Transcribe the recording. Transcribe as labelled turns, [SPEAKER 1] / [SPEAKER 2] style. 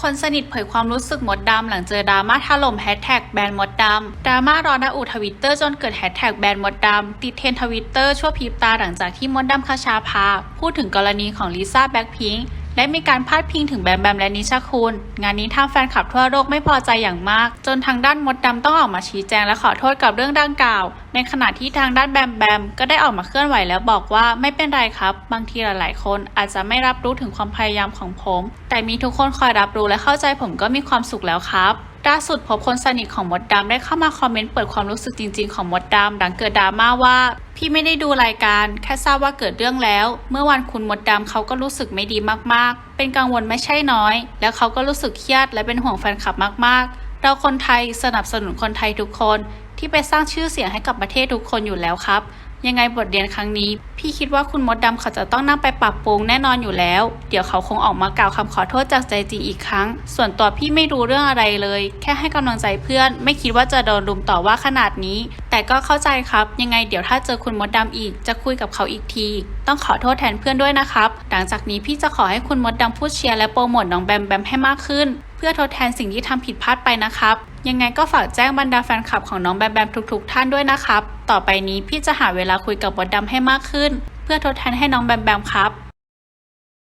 [SPEAKER 1] คนสนิทเผยความรู้สึกมดดำหลังเจอดราม่าถล่มแฮชแท็กแบนมดดำดราม่ารอนาอูทวิตเตอร์จนเกิดแฮชแท็กแบนมดดำติดเทรนทวิตเตอร์ชั่วพริบตาหลังจากที่มดดำคชาภาพูดถึงกรณีของลิซ่าแบ็คพิงค์ และมีการพาดพิงถึงแบมแบมและนิชาคุณ งานนี้ทางแฟนคลับทั่วโลกไม่พอใจอย่างมาก จนทางด้านมดดำต้องออกมาชี้แจงและขอโทษกับเรื่องดังกล่าว ในขณะที่ทางด้านแบมแบมก็ได้ออกมาเคลื่อนไหวแล้วบอกว่าไม่เป็นไรครับ บางทีหลาย ๆ คนอาจจะไม่รับรู้ถึงความพยายามของผม แต่มีทุกคนคอยรับรู้และเข้าใจผมก็มีความสุขแล้วครับ ล่าสุดพบคนสนิทของมดดำได้เข้ามาคอมเมนต์เปิดความรู้สึกจริง ๆ ของมดดำหลังเกิดดราม่าว่าพี่ไม่ได้ดูรายการ แค่ทราบว่าเกิดเรื่องแล้ว เมื่อวันคุณมดดำเขาก็รู้สึกไม่ดีมากๆ เป็นกังวลไม่ใช่น้อย แล้วเขาก็รู้สึกเครียดและเป็นห่วงแฟนคลับมากๆ เราคนไทยสนับสนุนคนไทยทุกคน ที่ไปสร้างชื่อเสียงให้กับประเทศทุกคนอยู่แล้วครับ ยังไงบทเรียนครั้งนี้ พี่คิดว่าคุณมดดำเขาจะต้องนั่งไปปรับปรุงแน่นอนอยู่แล้ว เดี๋ยวเขาคงออกมากล่าวคำขอโทษจากใจจริงอีกครั้ง ส่วนตัวพี่ไม่รู้เรื่องอะไรเลย แค่ให้กำลังใจเพื่อน ไม่คิดว่าจะโดนรุมต่อว่าขนาดนี้ แต่ก็เข้าใจครับ ยังไงเดี๋ยวถ้าเจอคุณมดดำอีก จะคุยกับเขาอีกที ต้องขอโทษแทนเพื่อนด้วยนะครับ หลังจากนี้พี่จะขอให้คุณมดดำพูดเชียร์และโปรโมทน้องแบมแบมให้มากขึ้น พื่อทดแทนสิ่งที่ทำผิดพลาดไปนะครับ ยังไงก็ฝากแจ้งบรรดาแฟนคลับของน้องแบมแบมทุกๆ ท่านด้วยนะครับ ต่อไปนี้พี่จะหาเวลาคุยกับมดดำให้มากขึ้น เพื่อทดแทนให้น้องแบมแบมครับ